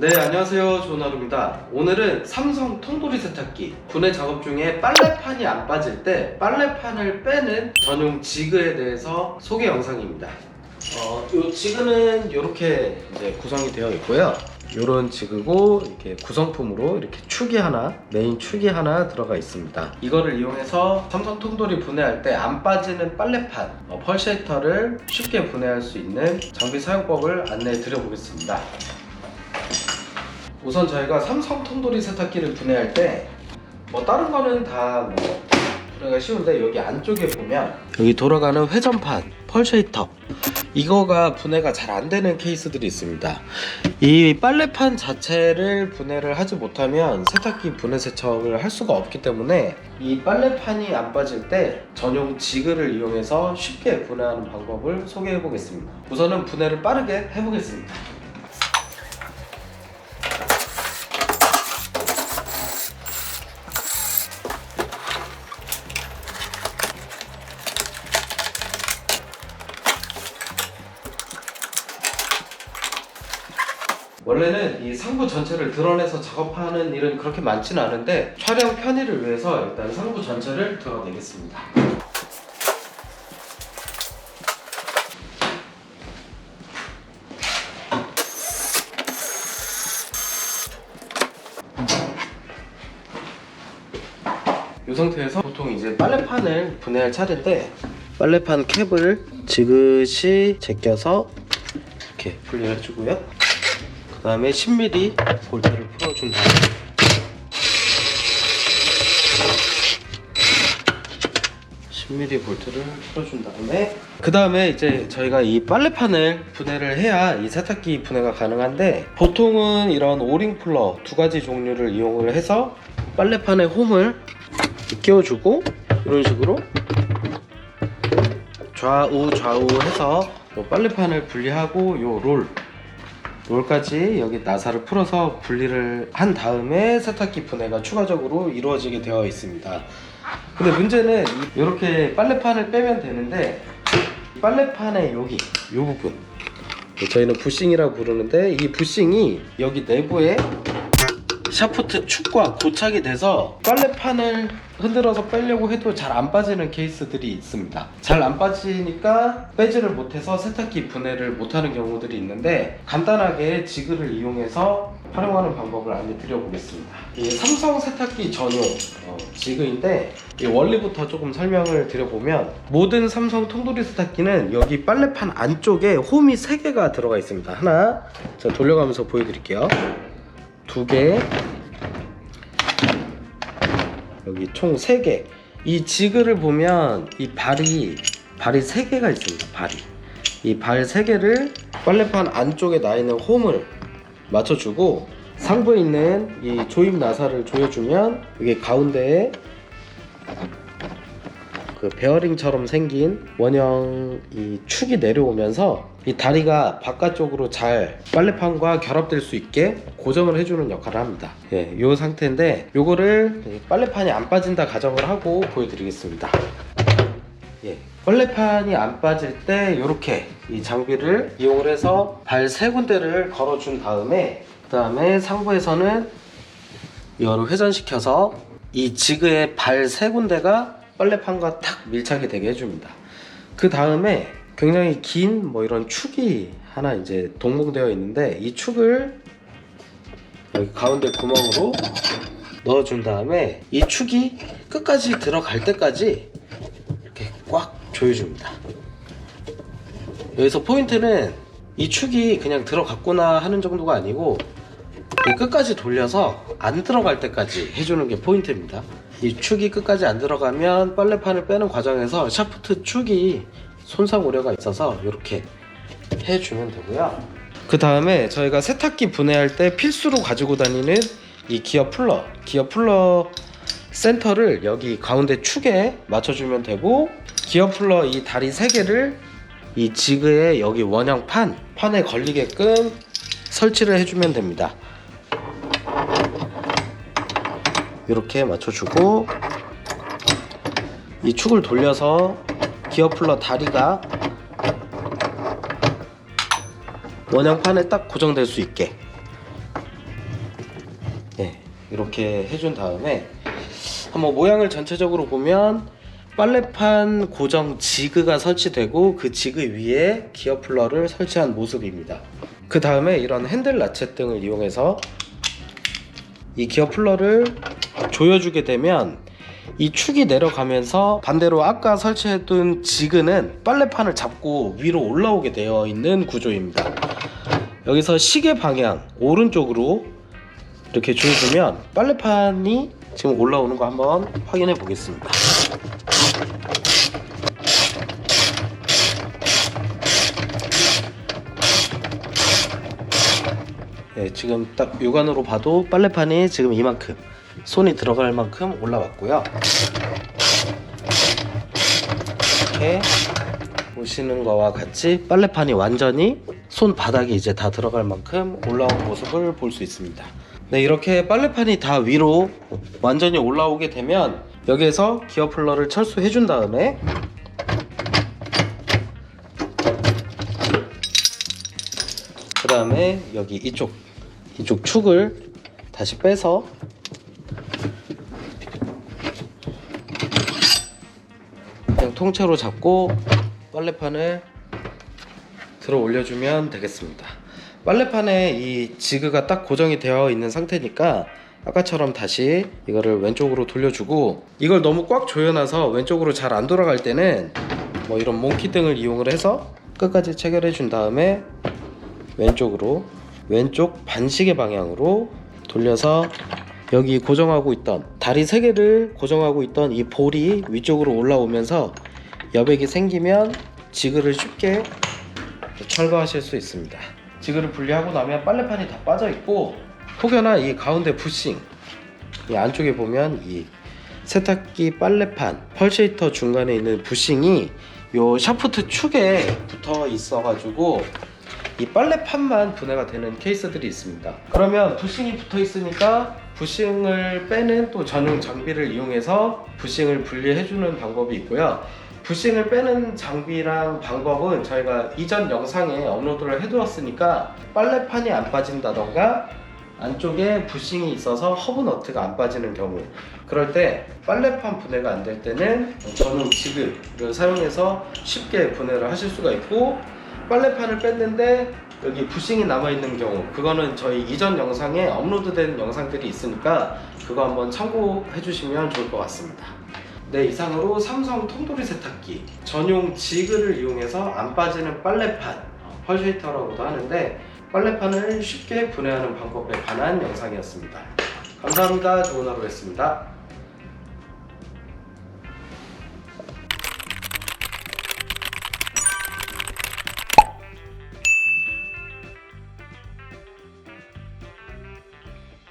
네 안녕하세요. 조나루입니다. 오늘은 삼성 통돌이 세탁기. 분해 작업 중에 빨래판이 안 빠질 때 빨래판을 빼는 전용 지그에 대해서 소개 영상입니다. 어, 이 지그는 이렇게 이제 구성이 되어 있고요. 이런 지그고 이렇게 구성품으로 이렇게 축이 하나 메인 축이 하나 들어가 있습니다. 이거를 이용해서 삼성 통돌이 분해할 때 안 빠지는 빨래판 어, 펄 쉐이터를 쉽게 분해할 수 있는 장비 사용법을 안내해 드려 보겠습니다 우선 저희가 삼성 통돌이 세탁기를 분해할 때 뭐 다른 거는 다뭐 분해가 쉬운데 여기 안쪽에 보면 여기 돌아가는 회전판 펄쉐이터 이거가 분해가 잘 안 되는 케이스들이 있습니다. 이 빨래판 자체를 분해를 하지 못하면 세탁기 분해 세척을 할 수가 없기 때문에 이 빨래판이 안 빠질 때 전용 지그를 이용해서 쉽게 분해하는 방법을 소개해 보겠습니다. 우선은 분해를 빠르게 해보겠습니다 원래는 이 상부 전체를 드러내서 작업하는 일은 그렇게 많지는 않은데 촬영 편의를 위해서 일단 상부 전체를 드러내겠습니다. 이 상태에서 보통 이제 빨래판을 분해할 차례인데 빨래판 캡을 지그시 제껴서 이렇게 분리를 해주고요. 그 다음에 10mm 볼트를 풀어준 다음에 m m 볼트를 풀어준 다음에 그 다음에 이제 저희가 이 빨래판을 분해를 해야 이 세탁기 분해가 가능한데 보통은 이런 오링 풀러 두 가지 종류를 이용을 해서 빨래판에 홈을 끼워주고 이런 식으로 좌우 좌우 해서 요 빨래판을 분리하고 요 롤 롤까지 여기 나사를 풀어서 분리를 한 다음에 세탁기 분해가 추가적으로 이루어지게 되어 있습니다. 근데 문제는 이렇게 빨래판을 빼면 되는데 이 빨래판의 여기 이 부분 저희는 부싱이라고 부르는데 이 부싱이 여기 내부에 샤프트 축과 고착이 돼서 빨래판을 흔들어서 빼려고 해도 잘 안 빠지는 케이스들이 있습니다. 잘 안 빠지니까 빼지를 못해서 세탁기 분해를 못하는 경우들이 있는데 간단하게 지그를 이용해서 활용하는 방법을 안내드려 보겠습니다. 이 삼성 세탁기 전용 어, 지그인데 이 원리부터 조금 설명을 드려보면 모든 삼성 통돌이 세탁기는 여기 빨래판 안쪽에 홈이 3개가 들어가 있습니다. 하나, 자 돌려가면서 보여드릴게요. 두 개, 여기 총 3개. 이 지그를 보면 이 발이 발이 3개가 있습니다. 발이. 이발 3개를 빨래판 안쪽에 나 있는 홈을 맞춰 주고 상부에 있는 이 조임 나사를 조여 주면 여기 가운데에 그 베어링처럼 생긴 원형 이 축이 내려오면서 이 다리가 바깥쪽으로 잘 빨래판과 결합될 수 있게 고정을 해주는 역할을 합니다. 예, 이 상태인데 요거를 빨래판이 안 빠진다 가정을 하고 보여드리겠습니다. 예, 빨래판이 안 빠질 때 이렇게 이 장비를 이용을 해서 발 세 군데를 걸어준 다음에 그 다음에 상부에서는 이거를 회전시켜서 이 지그의 발 세 군데가 빨래판과 탁 밀착이 되게 해줍니다. 그 다음에 굉장히 긴 뭐 이런 축이 하나 이제 동봉되어 있는데 이 축을 여기 가운데 구멍으로 넣어준 다음에 이 축이 끝까지 들어갈 때까지 이렇게 꽉 조여줍니다. 여기서 포인트는 이 축이 그냥 들어갔구나 하는 정도가 아니고 이 끝까지 돌려서 안 들어갈 때까지 해주는 게 포인트입니다. 이 축이 끝까지 안 들어가면 빨래판을 빼는 과정에서 샤프트 축이 손상 우려가 있어서 이렇게 해주면 되고요. 그 다음에 저희가 세탁기 분해할 때 필수로 가지고 다니는 이 기어 풀러, 기어 풀러 센터를 여기 가운데 축에 맞춰주면 되고 기어 풀러 이 다리 세 개를 이 지그의 여기 원형 판 판에 걸리게끔 설치를 해주면 됩니다. 이렇게 맞춰주고 이 축을 돌려서 기어 풀러 다리가 원형판에 딱 고정될 수 있게 이렇게 해준 다음에 한번 모양을 전체적으로 보면 빨래판 고정 지그가 설치되고 그 지그 위에 기어 플러를 설치한 모습입니다. 그 다음에 이런 핸들 라쳇 등을 이용해서 이 기어 플러를 조여주게 되면 이 축이 내려가면서 반대로 아까 설치해둔 지그는 빨래판을 잡고 위로 올라오게 되어 있는 구조입니다. 여기서 시계 방향 오른쪽으로 이렇게 조여주면 빨래판이 지금 올라오는 거 한번 확인해 보겠습니다. 네, 지금 딱 육안으로 봐도 빨래판이 지금 이만큼 손이 들어갈 만큼 올라왔고요. 이렇게 보시는 거와 같이 빨래판이 완전히 손 바닥이 이제 다 들어갈 만큼 올라온 모습을 볼 수 있습니다. 네, 이렇게 빨래판이 다 위로 완전히 올라오게 되면 여기에서 기어 플러를 철수해 준 다음에 그 다음에 여기 이쪽 이쪽 축을 다시 빼서 그냥 통째로 잡고 빨래판을 들어 올려주면 되겠습니다. 빨래판에 이 지그가 딱 고정이 되어 있는 상태니까 아까처럼 다시 이거를 왼쪽으로 돌려주고 이걸 너무 꽉 조여놔서 왼쪽으로 잘 안 돌아갈 때는 뭐 이런 몽키 등을 이용을 해서 끝까지 체결해 준 다음에 왼쪽으로 왼쪽 반시계 방향으로 돌려서 여기 고정하고 있던 다리 세 개를 고정하고 있던 이 볼이 위쪽으로 올라오면서 여백이 생기면 지그를 쉽게 철거하실 수 있습니다. 지그를 분리하고 나면 빨래판이 다 빠져 있고 혹여나 이 가운데 부싱 이 안쪽에 보면 이 세탁기 빨래판 펄쉐이터 중간에 있는 부싱이 요 샤프트 축에 붙어 있어 가지고 이 빨래판만 분해가 되는 케이스들이 있습니다. 그러면 부싱이 붙어 있으니까 부싱을 빼는 또 전용 장비를 이용해서 부싱을 분리해 주는 방법이 있고요. 부싱을 빼는 장비랑 방법은 저희가 이전 영상에 업로드를 해두었으니까 빨래판이 안 빠진다던가 안쪽에 부싱이 있어서 허브 너트가 안 빠지는 경우. 그럴 때 빨래판 분해가 안 될 때는 전용 지그를 사용해서 쉽게 분해를 하실 수가 있고 빨래판을 뺐는데 여기 부싱이 남아있는 경우 그거는 저희 이전 영상에 업로드된 영상들이 있으니까 그거 한번 참고해 주시면 좋을 것 같습니다 네 이상으로 삼성 통돌이 세탁기. 전용 지그를 이용해서 안 빠지는 빨래판 펄쉐이터라고도 하는데 빨래판을 쉽게 분해하는 방법에 관한 영상이었습니다. 감사합니다. 좋은 하루였습니다